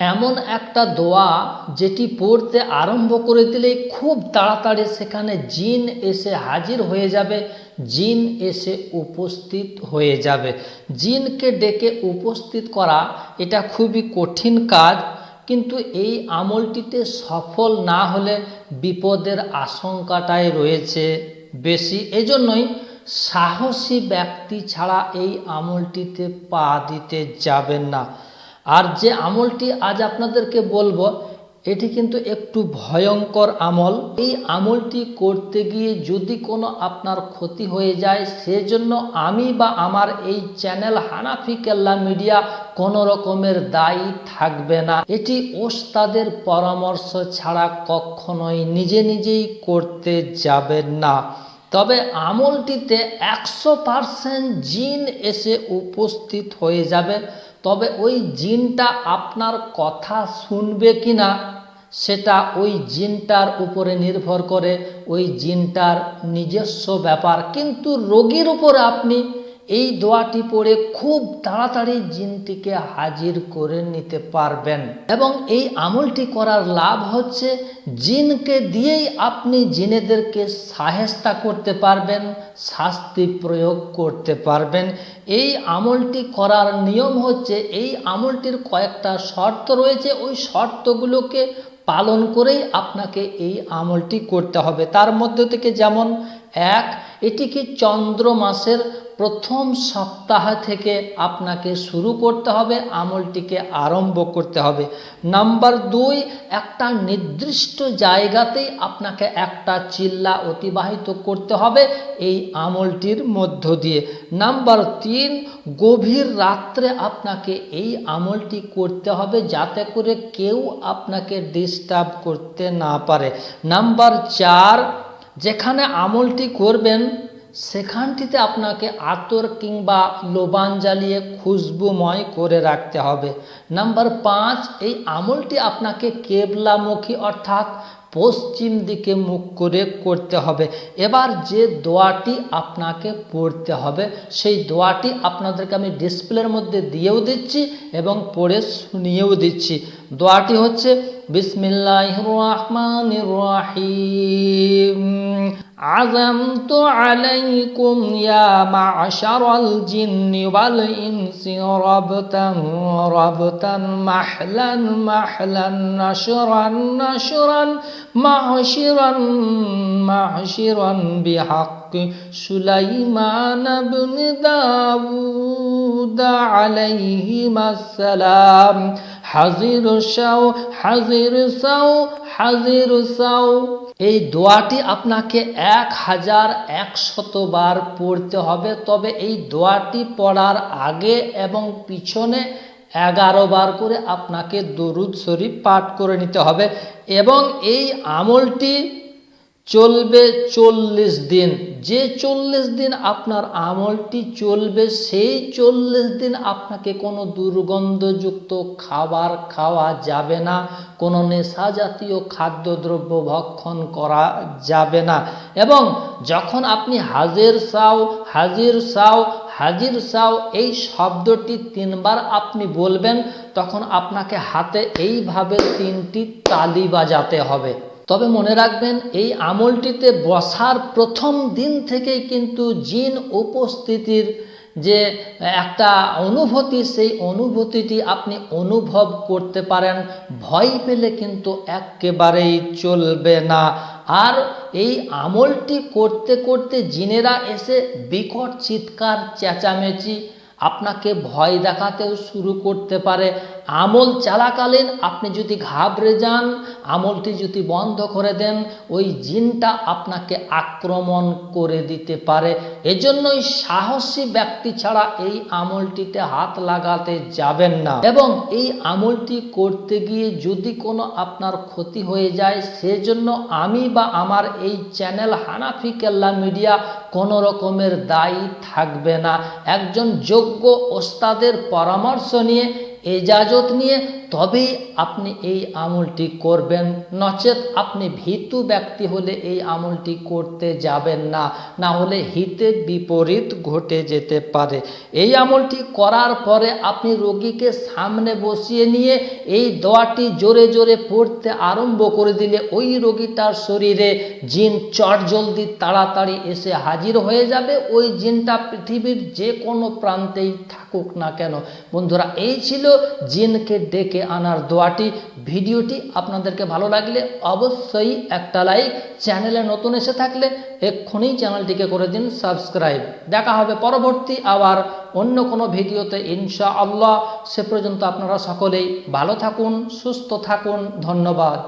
এমন একটা দোয়া যেটি পড়তে আরম্ভ করে দিলেই খুব তাড়াতাড়ি সেখানে জিন এসে হাজির হয়ে যাবে, জিন এসে উপস্থিত হয়ে যাবে। জিনকে ডেকে উপস্থিত করা এটা খুবই কঠিন কাজ, কিন্তু এই আমলটিতে সফল না হলে বিপদের আশঙ্কাটাই রয়েছে বেশি। এজন্যই সাহসী ব্যক্তি ছাড়া এই আমলটিতে পা দিতে যাবেন না। আর যে আমলটি আজ আপনাদেরকে বলব, এটি কিন্তু একটু ভয়ঙ্কর আমল। এই আমলটি করতে গিয়ে যদি কোনো আপনার ক্ষতি হয়ে যায়, সেজন্য আমি বা আমার এই চ্যানেল হানাফি কেল্লা মিডিয়া কোনো রকমের দায়ী থাকবে না। এটি ওস্তাদের পরামর্শ ছাড়া কখনোই নিজে নিজেই করতে যাবেন না। তবে আমলটিতে একশো পারসেন্ট জিন এসে উপস্থিত হয়ে যাবে তবে ওই জিনটা আপনার কথা শুনবে কি না, সেটা ওই জিনটার উপরে নির্ভর করে, ওই জিনটার নিজস্ব ব্যাপার। কিন্তু রোগীর উপরে আপনি এই দোয়াটি পড়ে খুব তাড়াতাড়ি জিনটিকে হাজির করে নিতে পারবেন। এবং এই আমলটি করার লাভ হচ্ছে, জিনকে দিয়েই আপনি জিনেদেরকে সাহেস্তা করতে পারবেন, শাস্তি প্রয়োগ করতে পারবেন। এই আমলটি করার নিয়ম হচ্ছে, এই আমলটির কয়েকটা শর্ত রয়েছে, ওই শর্তগুলোকে পালন করেই আপনাকে এই আমলটি করতে হবে। তার মধ্যে থেকে যেমন, এক এটিকে চন্দ্র মাসের প্রথম সপ্তাহ থেকে আপনাকে শুরু করতে হবে, আমলটিকে আরম্ভ করতে হবে। নাম্বার দুই, একটা নির্দিষ্ট জায়গাতেই আপনাকে একটা চিল্লা অতিবাহিত করতে হবে এই আমলটির মধ্য দিয়ে। নাম্বার তিন, গভীর রাত্রে আপনাকে এই আমলটি করতে হবে যাতে করে কেউ আপনাকে ডিস্টার্ব করতে না পারে। নাম্বার চার, যেখানে আমলটি করবেন সেখানটিতে আপনাকে আতর কিংবা লোবান জ্বালিয়ে খুশবুময় করে রাখতে হবে। নাম্বার পাঁচ, এই আমলটি আপনাকে কেবলামুখী অর্থাৎ পশ্চিম দিকে মুখ করে করতে হবে। এবার যে দোয়াটি আপনাকে পড়তে হবে, সেই দোয়াটি আপনাদেরকে আমি ডিসপ্লের মধ্যে দিয়েও দিচ্ছি এবং পড়ে শুনিয়েও দিচ্ছি। দোয়াটি হচ্ছে বিসমিল্লাহ রহমান রহিম। عزمت عليكم يا معشر الجن والإنس ربتا ربتا محلا محلا نشرا نشرا معشرا معشرا بحق. সুলাইমান আবনে দাউদ হাজির সাও হাজির সাও হাজির সাও। এই দোয়াটি আপনাকে এক হাজার একশতবার পড়তে হবে, তবে এই দোয়াটি পড়ার আগে এবং পিছনে এগারো বার করে আপনাকে দরুদ শরীফ পাঠ করে নিতে হবে। এবং এই আমলটি চলবে চল্লিশ দিন। যে চল্লিশ দিন আপনার আমলটি চলবে, সেই চল্লিশ দিন আপনাকে কোনো দুর্গন্ধযুক্ত খাবার খাওয়া যাবে না, কোনো নেশা জাতীয় খাদ্যদ্রব্য ভক্ষণ করা যাবে না। এবং যখন আপনি হাজির সাও হাজির সাও হাজির সাও এই শব্দটি তিনবার আপনি বলবেন, তখন আপনাকে হাতে এইভাবে তিনটি তালি বাজাতে হবে। তবে মনে রাখবেন, এই আমলটিতে বসার প্রথম দিন থেকেই কিন্তু জিন উপস্থিতির যে একটা অনুভূতি, সেই অনুভূতিটি আপনি অনুভব করতে পারেন। ভয় পেলে কিন্তু একেবারেই চলবে না। আর এই আমলটি করতে করতে জিনেরা এসে বিকট চিৎকার, চেঁচামেচি, আপনাকে ভয় দেখাতেও শুরু করতে পারে। আমল চালাকালীন আপনি যদি ঘাবড়ে যান, আমলটি যদি বন্ধ করে দেন, ওই জিনটা আপনাকে আক্রমণ করে দিতে পারে। এজন্যই সাহসী ব্যক্তি ছাড়া এই আমলটিতে হাত লাগাতে যাবেন না। এবং এই আমলটি করতে গিয়ে যদি কোনো আপনার ক্ষতি হয়ে যায়, সেজন্য আমি বা আমার এই চ্যানেল হানাফি কেল্লা মিডিয়া কোনো রকমের দায়ী থাকবে না। একজন যোগ্য ওস্তাদের পরামর্শ নিয়ে এজাজত নিয়ে তবেই আপনি এই আমলটি করবেন। নচেত আপনি ভীতু ব্যক্তি হলে এই আমলটি করতে যাবেন না না হলে হিতে বিপরীত ঘটে যেতে পারে। এই আমলটি করার পরে আপনি রোগীকে সামনে বসিয়ে নিয়ে এই দোয়াটি জোরে জোরে পড়তে আরম্ভ করে দিলে ওই রোগীটার শরীরে জিন চট জলদি তাড়াতাড়ি এসে হাজির হয়ে যাবে। ওই জিনটা পৃথিবীর যে কোনো প্রান্তেই থাকুক না কেন। বন্ধুরা, এই ছিল জিনকে ডেকে আনার দোয়াটি, ভিডিওটি আপনাদেরকে ভালো লাগলে অবশ্যই একটা লাইক, চ্যানেলে নতুন এসে থাকলে এক্ষুনি চ্যানেলটিকে করে দিন সাবস্ক্রাইব। দেখা হবে পরবর্তী আবার অন্য কোনো ভিডিওতে ইনশা আল্লাহ সে পর্যন্ত আপনারা সকলেই ভালো থাকুন, সুস্থ থাকুন। ধন্যবাদ।